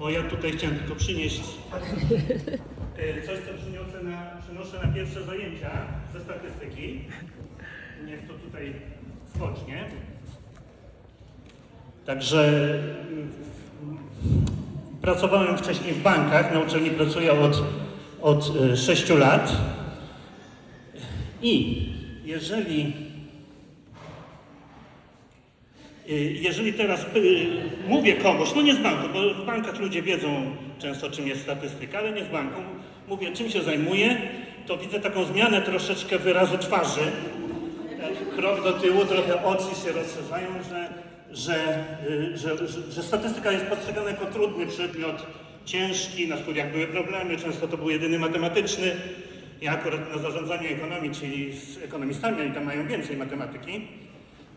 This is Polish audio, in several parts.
bo ja tutaj chciałem tylko przynieść e, coś, co przyniosę na, przynoszę na pierwsze zajęcia ze statystyki. Niech to tutaj spocznie. Także mm, pracowałem wcześniej w bankach, na uczelni pracuję od, od 6 lat. I jeżeli Y, Jeżeli teraz y, mówię komuś, no nie z banku, bo w bankach ludzie wiedzą często czym jest statystyka, ale nie z banku, mówię czym się zajmuję, to widzę taką zmianę troszeczkę wyrazu twarzy. Tak, Krok do tyłu, trochę oczy się rozszerzają, że, że, y, że, że, że statystyka jest postrzegana jako trudny przedmiot, ciężki, na studiach były problemy, często to był jedyny matematyczny. Ja akurat na zarządzaniu ekonomii, czyli z ekonomistami, oni tam mają więcej matematyki.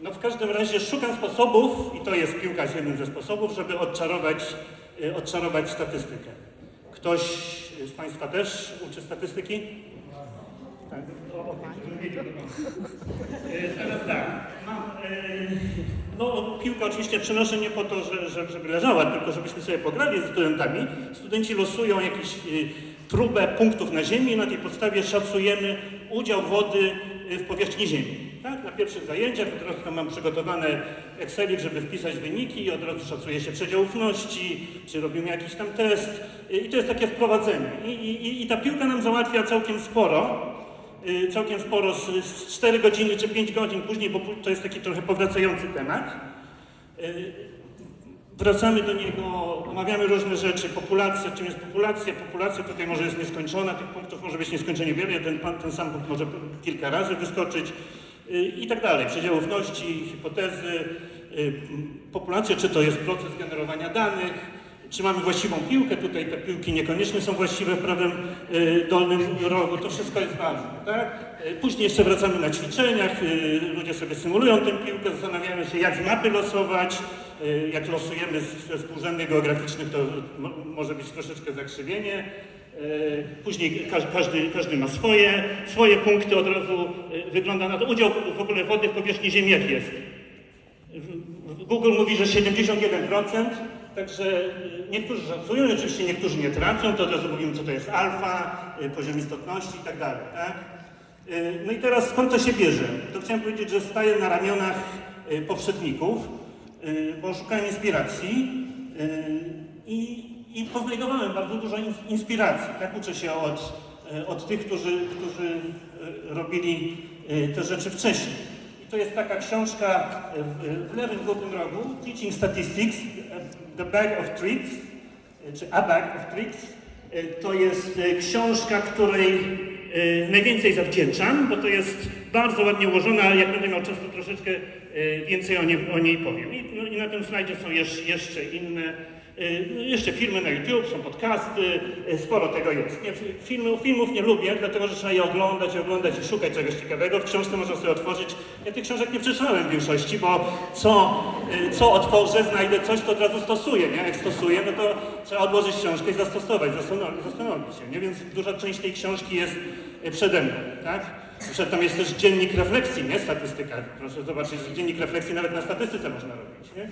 No w każdym razie szukam sposobów, i to jest piłka z jednym ze sposobów, żeby odczarować, y, odczarować statystykę. Ktoś z Państwa też uczy statystyki? Tak. Teraz tak. Y, no piłkę oczywiście przynoszę nie po to, że, że, żeby leżała, tylko żebyśmy sobie pograli ze studentami. Studenci losują jakieś y, próbę punktów na Ziemi i na tej podstawie szacujemy udział wody w powierzchni Ziemi. Tak? Na pierwszych zajęciach od razu mam przygotowane Excelik, żeby wpisać wyniki i od razu szacuje się przedział ufności, czy robimy jakiś tam test Y, i to jest takie wprowadzenie. I, i, i ta piłka nam załatwia całkiem sporo, y, całkiem sporo, z, z 4 godziny czy 5 godzin później, bo to jest taki trochę powracający temat. Y, Wracamy do niego, omawiamy różne rzeczy, populacja, czym jest populacja, populacja tutaj może jest nieskończona, tych punktów może być nieskończenie wiele, ten, ten sam punkt może kilka razy wyskoczyć i tak dalej. Przedział ufności, hipotezy, y, populacja, czy to jest proces generowania danych, czy mamy właściwą piłkę, tutaj te piłki niekoniecznie są właściwe w prawym y, dolnym rogu, to wszystko jest ważne, tak? Y, Później jeszcze wracamy na ćwiczeniach, y, ludzie sobie symulują tę piłkę, zastanawiamy się jak z mapy losować, y, jak losujemy ze współrzędnych geograficznych, to mo- może być troszeczkę zakrzywienie. Y, Później każ- każdy, każdy ma swoje, swoje punkty, od razu y, wygląda na to. Udział w ogóle wody w powierzchni Ziemi jak jest? Google mówi, że 71%, także y, niektórzy szacują, oczywiście niektórzy nie tracą, to od razu mówimy, co to jest alfa, poziom istotności i tak dalej. Tak? No i teraz skąd to się bierze? To chciałem powiedzieć, że staję na ramionach poprzedników, bo szukałem inspiracji i, i poznajdowałem bardzo dużo ins- inspiracji. Tak uczę się od, y, od tych, którzy, którzy y, robili y, te rzeczy wcześniej. I to jest taka książka w, lewym górnym rogu, Teaching Statistics, The Bag of Tricks, czy A Bag of Tricks. To jest e, książka, której e, najwięcej zawdzięczam, bo to jest bardzo ładnie ułożona, jak będę miał czasu troszeczkę e, więcej o, nie, o niej powiem. I, no, I na tym slajdzie są jeszcze, inne, e, jeszcze filmy na YouTube, są podcasty, e, sporo tego jest. Nie, fi- filmy, filmów nie lubię, dlatego że trzeba je oglądać, oglądać i szukać czegoś ciekawego. W książce można sobie otworzyć. Ja tych książek nie przeczytałem w większości, bo co, e, co otworzę, znajdę coś, to od razu stosuję. Nie? Jak stosuję, no to trzeba odłożyć książkę i zastosować, zastanowić, zastanowić się. Nie? Więc duża część tej książki jest przede mną. Tak? Zresztą tam jest też dziennik refleksji, nie statystyka. Proszę zobaczyć, że dziennik refleksji nawet na statystyce można robić. Nie?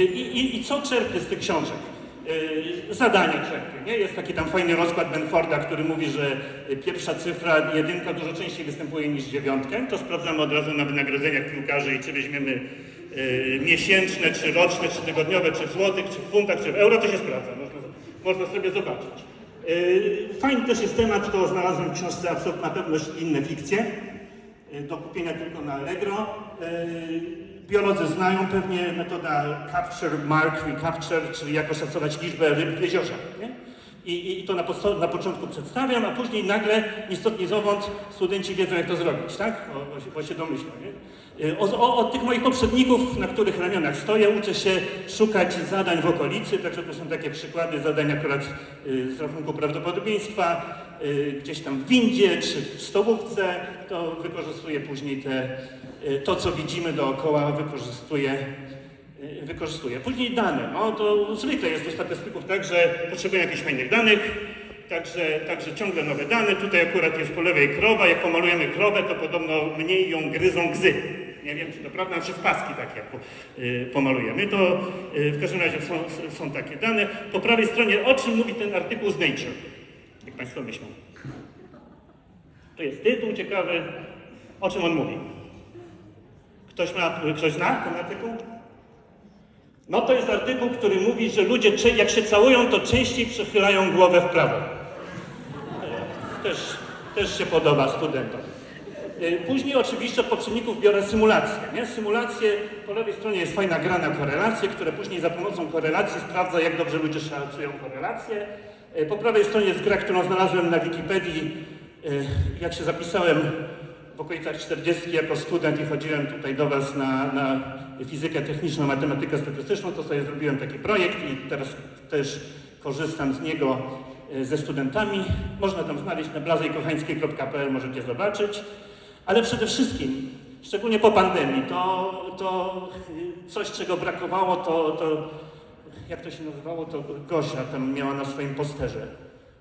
I, i, I co czerpię z tych książek? Yy, zadania czerpię, nie? Jest taki tam fajny rozkład Benforda, który mówi, że y, pierwsza cyfra, jedynka dużo częściej występuje niż dziewiątka. To sprawdzamy od razu na wynagrodzeniach piłkarzy i czy weźmiemy y, miesięczne, czy roczne, czy tygodniowe, czy w złotych, czy w funtach, czy w euro, to się sprawdza. Można, można sobie zobaczyć. Yy, Fajny też jest temat, to znalazłem w książce Absolutna Pewność inne fikcje. Yy, Do kupienia tylko na Allegro. Yy, Biolodzy znają pewnie metoda Capture, Mark, Recapture, czyli jak oszacować liczbę ryb w jeziorze. Nie? I, I to na, na początku przedstawiam, a później nagle, istotnie zowąd, studenci wiedzą jak to zrobić, tak? Bo, bo, się, domyślą, nie? Y, O, o, od tych moich poprzedników, na których ramionach stoję, uczę się szukać zadań w okolicy, także to są takie przykłady zadań akurat y, z rachunku prawdopodobieństwa, y, gdzieś tam w windzie czy w stołówce, to wykorzystuję później te, y, to, co widzimy dookoła, wykorzystuję wykorzystuje. Później dane. No to zwykle jest do statystyków tak, że potrzebują jakichś fajnych danych, także, także ciągle nowe dane. Tutaj akurat jest po lewej krowa. Jak pomalujemy krowę, to podobno mniej ją gryzą gzy. Nie wiem, czy to prawda, czy w paski takie y, pomalujemy. To y, w każdym razie są, są takie dane. Po prawej stronie, o czym mówi ten artykuł z Nature? Jak Państwo myślą? To jest tytuł ciekawy. O czym on mówi? Ktoś, ma, ktoś zna ten artykuł? No to jest artykuł, który mówi, że ludzie jak się całują, to częściej przechylają głowę w prawo. Też, też się podoba studentom. Y, Później oczywiście od poprzedników biorę symulacje. Nie? Symulacje, po lewej stronie jest fajna gra na korelacje, które później za pomocą korelacji sprawdza, jak dobrze ludzie szacują korelacje. Y, Po prawej stronie jest gra, którą znalazłem na Wikipedii, y, jak się zapisałem w okolicach 40 jako student i chodziłem tutaj do Was na, na fizykę techniczną, matematykę statystyczną, to sobie zrobiłem taki projekt i teraz też korzystam z niego e, ze studentami. Można tam znaleźć na blazejkochańskiej.pl, możecie zobaczyć. Ale przede wszystkim, szczególnie po pandemii, to, to y, coś, czego brakowało, to, to jak to się nazywało, to Gosia tam miała na swoim posterze.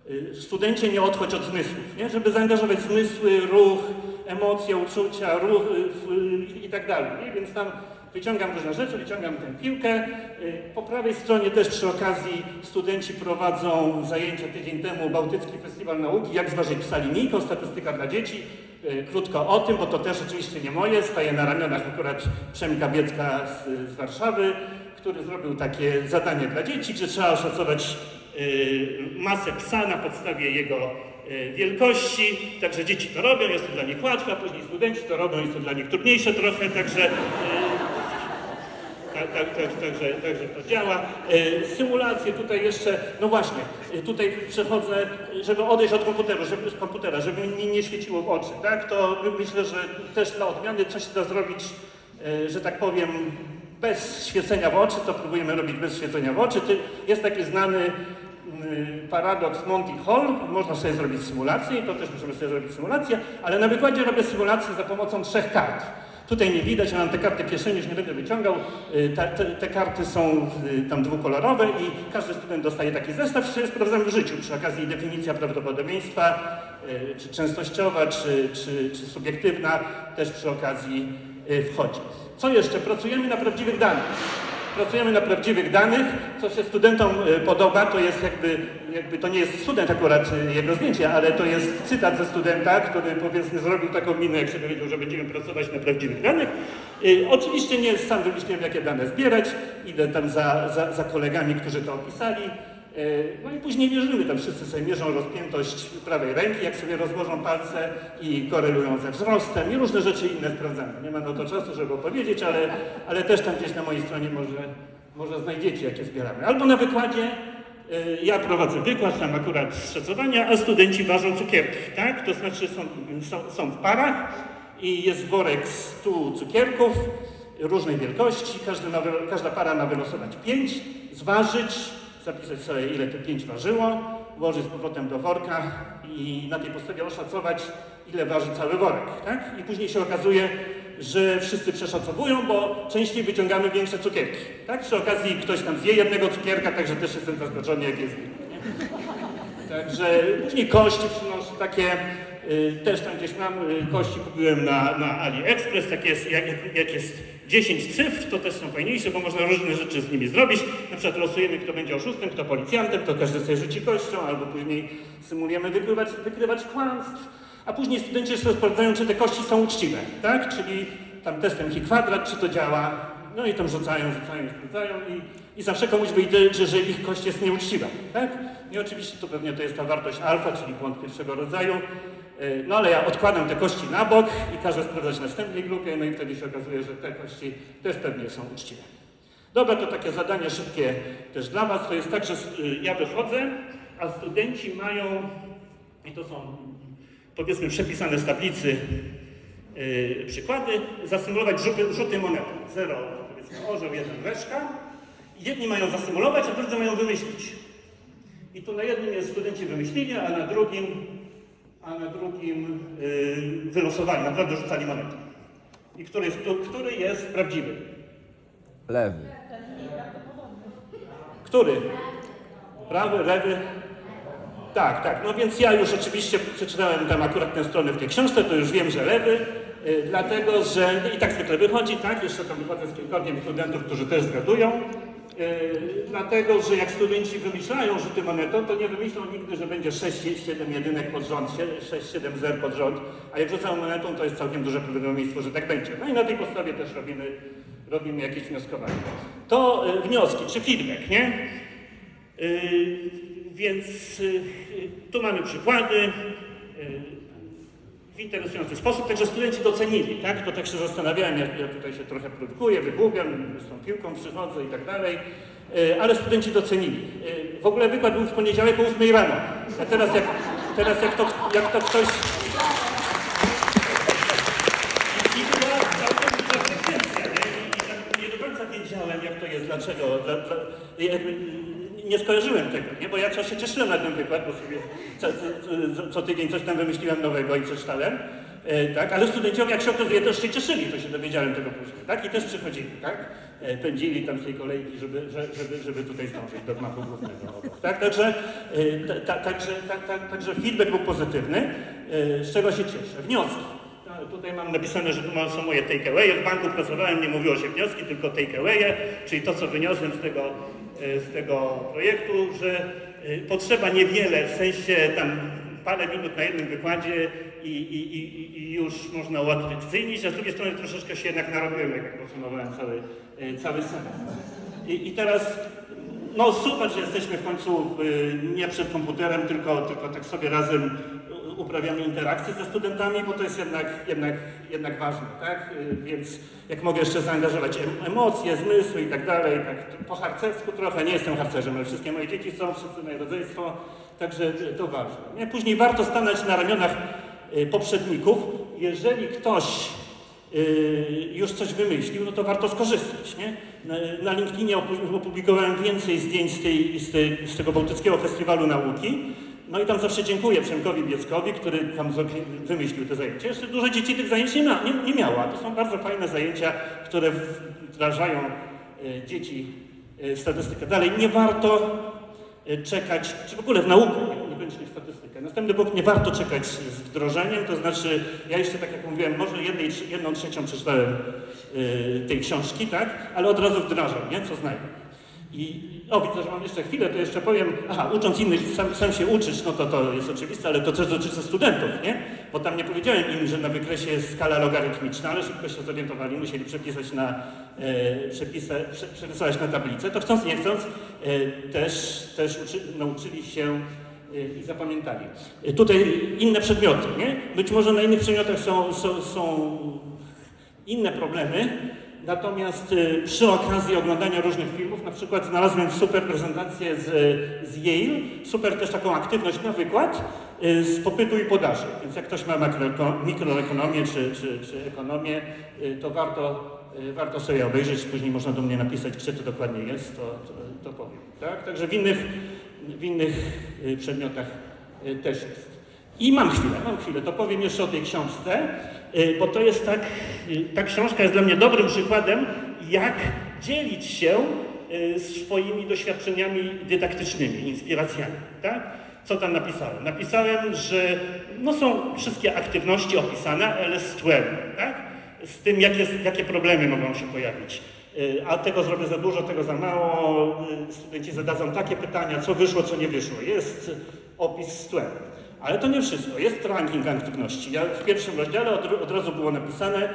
Y, Studencie nie odchodź od zmysłów, nie? żeby zaangażować zmysły, ruch, emocje, uczucia, ruch y, w- i tak dalej. Więc tam wyciągam różne rzeczy, wyciągam tę piłkę. Y, Po prawej stronie też przy okazji studenci prowadzą zajęcia tydzień temu Bałtycki Festiwal Nauki, jak zważyć psa linijką, statystyka dla dzieci. Y, Krótko o tym, bo to też oczywiście nie moje, staje na ramionach akurat Przemka Biecka z, z Warszawy, który zrobił takie zadanie dla dzieci, gdzie trzeba oszacować y, masę psa na podstawie jego wielkości. Także dzieci to robią, jest to dla nich łatwe, a później studenci to robią, jest to dla nich trudniejsze trochę, także. Y, tak, tak, tak, także, także to działa. Y, Symulacje tutaj jeszcze, no właśnie, y, tutaj przechodzę, żeby odejść od komputera, żeby, z komputera, żeby mi nie świeciło w oczy, tak? To myślę, że też dla odmiany coś da zrobić, y, że tak powiem, bez świecenia w oczy, to próbujemy robić bez świecenia w oczy. Jest taki znany paradoks Monty Hall, można sobie zrobić symulację to też możemy sobie zrobić symulację, ale na wykładzie robię symulację za pomocą trzech kart. Tutaj nie widać, ja mam te karty w kieszeni, już nie będę wyciągał. Y, Te, te, te karty są y, tam dwukolorowe i każdy student dostaje taki zestaw, który sprawdzamy w życiu. Przy okazji definicja prawdopodobieństwa, y, czy częstościowa, czy, czy, czy subiektywna, też przy okazji wchodzi. Co jeszcze? Pracujemy na prawdziwych danych. Pracujemy na prawdziwych danych. Co się studentom y, podoba, to jest jakby, jakby to nie jest student akurat y, jego zdjęcie, ale to jest cytat ze studenta, który powiedzmy zrobił taką minę, jak się dowiedział, że będziemy pracować na prawdziwych danych. Y, Oczywiście nie sam wymyśliłem, jakie dane zbierać. Idę tam za, za, za kolegami, którzy to opisali. Y, No i później mierzymy, tam wszyscy sobie mierzą rozpiętość prawej ręki, jak sobie rozłożą palce i korelują ze wzrostem i różne rzeczy inne sprawdzamy. Nie ma na to czasu, żeby opowiedzieć, ale, ale też tam gdzieś na mojej stronie może, może znajdziecie, jakie zbieramy. Albo na wykładzie, y, ja prowadzę wykład, tam akurat z szacowania, a studenci ważą cukierki, tak? To znaczy są, są, są w parach i jest worek 100 cukierków różnej wielkości, wy- każda para ma wylosować 5, zważyć, zapisać sobie ile te 5 ważyło, włożyć z powrotem do worka i na tej podstawie oszacować ile waży cały worek, tak? I później się okazuje, że wszyscy przeszacowują, bo częściej wyciągamy większe cukierki, tak? Przy okazji ktoś tam zje jednego cukierka, także też jestem zaskoczony jak jest? Także później kości przynoszę takie, też tam gdzieś mam, y, kości kupiłem na, na AliExpress, tak jest, jak, jak jest 10 cyfr, to też są fajniejsze, bo można różne rzeczy z nimi zrobić. Na przykład losujemy, kto będzie oszustem, kto policjantem, to każdy sobie rzuci kością, albo później symulujemy wykrywać, wykrywać kłamstw, a później studenci jeszcze sprawdzają, czy te kości są uczciwe, tak? Czyli tam testem chi kwadrat, czy to działa, no i tam rzucają, rzucają, sprawdzają i, i zawsze komuś wyjdzie, że, że ich kość jest nieuczciwa, tak? I oczywiście to pewnie to jest ta wartość alfa, czyli błąd pierwszego rodzaju. Yy, No ale ja odkładam te kości na bok i każę sprawdzać następnej grupie, no i wtedy się okazuje, że te kości też pewnie są uczciwe. Dobra, to takie zadanie szybkie też dla Was. To jest tak, że y, ja wychodzę, a studenci mają, i to są powiedzmy przepisane z tablicy yy, przykłady, zasymulować rzuty, rzuty monety. Zero, powiedzmy orzeł, jeden reszka. Jedni mają zasymulować, a drudzy mają wymyślić. I tu na jednym jest studenci wymyślili, a na drugim, a na drugim yy, wylosowali, naprawdę rzucali monetę. I który jest, który jest prawdziwy? Lewy. Który? Prawy, lewy? Tak, tak. No więc ja już oczywiście przeczytałem tam akurat tę stronę w tej książce, to już wiem, że lewy, y, dlatego że i tak zwykle wychodzi, tak, jeszcze tam wychodzę z kilkorgiem studentów, którzy też zgadują, dlatego że jak studenci wymyślają rzuty monetą, to nie wymyślą nigdy, że będzie 6-7 jedynek pod rząd, 6-7 zer pod rząd, a jak rzucą monetą, to jest całkiem duże prawdopodobieństwo, że tak będzie. No i na tej podstawie też robimy, robimy jakieś wnioskowanie. To y, wnioski, czy feedback, nie? Yy, Więc tu mamy przykłady w interesujący sposób, także studenci docenili, tak? To tak się zastanawiałem, jak ja tutaj się trochę produkuję, wygłupiam, z tą piłką przychodzę i tak dalej, Yy, ale studenci docenili. Yy, W ogóle wykład był w poniedziałek o 8 rano, a teraz jak, teraz jak, to, jak to ktoś... I nie? I tak nie do końca wiedziałem, jak to jest, dlaczego. Dla, dla, nie skojarzyłem tego, nie? Bo ja co się cieszyłem na ten wykład, bo sobie co, co, co tydzień coś tam wymyśliłem nowego i przeczytałem. E, tak? Ale studenci, jak się okazuje, też się cieszyli, to się dowiedziałem tego później, tak? I też przychodzili, tak? E, pędzili tam z tej kolejki, żeby, że- żeby, żeby tutaj zdążyć do gmachu głównego tak? Także, e, ta, ta, także, ta, ta, także feedback był pozytywny, e, z czego się cieszę. Wnioski. No, Tutaj mam napisane, że ma- są moje takeawaye. W banku pracowałem, nie mówiło się wnioski, tylko takeawaye, czyli to, co wyniosłem z tego, z tego projektu, że e, potrzeba niewiele, w sensie tam parę minut na jednym wykładzie i, i, i, i już można uatrakcyjnić, a z drugiej strony troszeczkę się jednak narobiłem, jak podsumowałem cały, e, cały semestr. I, I teraz no super, że jesteśmy w końcu nie przed komputerem, tylko, tylko tak sobie razem uprawiamy interakcje ze studentami, bo to jest jednak, jednak, jednak ważne, tak? Y, Więc jak mogę jeszcze zaangażować em- emocje, zmysły i tak dalej, tak po harcersku trochę, nie jestem harcerzem, ale wszystkie moje dzieci są, wszyscy moje rodzeństwo, także y, to ważne. Nie? Później warto stanąć na ramionach y, poprzedników, jeżeli ktoś już coś wymyślił, no to warto skorzystać. Nie? Na, LinkedInie opu- opublikowałem więcej zdjęć z, tej, z, tej, z tego Bałtyckiego Festiwalu Nauki. No i tam zawsze dziękuję Przemkowi Bieckowi, który tam wymyślił te zajęcia. Jeszcze dużo dzieci tych zajęć nie, ma, nie, nie miało. a To są bardzo fajne zajęcia, które wdrażają e, dzieci e, w statystykę. Dalej, nie warto e, czekać, czy w ogóle w naukę, nie- niekoniecznie w statystykę. Następny punkt, nie warto czekać z wdrożeniem, to znaczy, ja jeszcze tak jak mówiłem, może jednej, jedną trzecią przeczytałem tej książki, tak, ale od razu wdrażam, nie, co znajdę. I o, widzę, że mam jeszcze chwilę, to jeszcze powiem, aha, ucząc innych, sam, sam się uczyć, no to to jest oczywiste, ale to też dotyczy studentów, nie? Bo tam nie powiedziałem im, że na wykresie jest skala logarytmiczna, ale szybko się zorientowali, musieli przepisać na, e, przepisa, prze, na tablicę, to chcąc, nie chcąc, e, też, też uczy, nauczyli się e, i zapamiętali. E, Tutaj inne przedmioty, nie? Być może na innych przedmiotach są, są, są inne problemy, natomiast y, przy okazji oglądania różnych filmów, na przykład znalazłem super prezentację z, z Yale, super też taką aktywność na wykład y, z popytu i podaży. Więc jak ktoś ma mikroekonomię czy, czy, czy ekonomię, y, to warto, warto sobie obejrzeć, później można do mnie napisać, gdzie to dokładnie jest, to, to, to powiem. Tak? Także w innych, w innych przedmiotach też jest. I mam chwilę, mam chwilę, to powiem jeszcze o tej książce, bo to jest tak, y, ta książka jest dla mnie dobrym przykładem, jak dzielić się y, swoimi doświadczeniami dydaktycznymi, inspiracjami, tak? Co tam napisałem? Napisałem, że no są wszystkie aktywności opisane, ale z tłem, tak? Z tym, jakie, jakie problemy mogą się pojawić. Y, A tego zrobię za dużo, tego za mało. y, Studenci zadadzą takie pytania, co wyszło, co nie wyszło. Jest opis z tłem. Ale to nie wszystko. Jest ranking aktywności. Ja w pierwszym rozdziale od, od razu było napisane,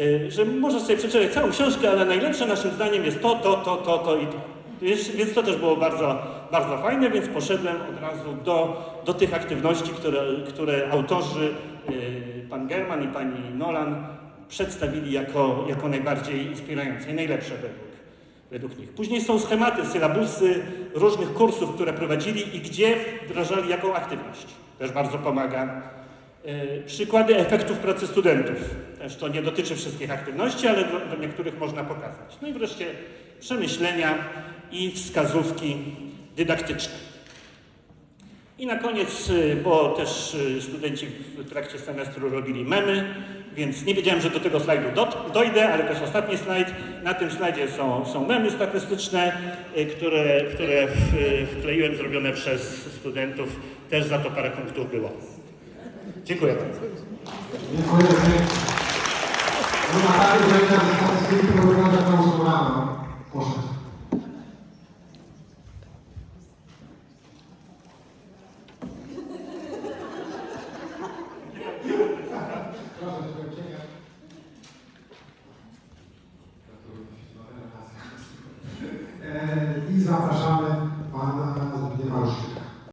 y, że możesz sobie przeczytać całą książkę, ale najlepsze naszym zdaniem jest to, to, to, to, to i to. Więc, więc to też było bardzo, bardzo fajne, więc poszedłem od razu do, do tych aktywności, które, które autorzy, y, pan German i pani Nolan, przedstawili jako, jako najbardziej inspirujące i najlepsze według, według nich. Później są schematy, sylabusy różnych kursów, które prowadzili i gdzie wdrażali jaką aktywność. Też bardzo pomaga. E, Przykłady efektów pracy studentów. Też to nie dotyczy wszystkich aktywności, ale do, do niektórych można pokazać. No i wreszcie przemyślenia i wskazówki dydaktyczne. I na koniec, y, bo też y, studenci w trakcie semestru robili memy, więc nie wiedziałem, że do tego slajdu do, dojdę, ale jest ostatni slajd. Na tym slajdzie są, są memy statystyczne, które, które wkleiłem, zrobione przez studentów. Też za to parę punktów było. Dziękuję bardzo. Dziękuję. Nie ma takiej rzeczy, że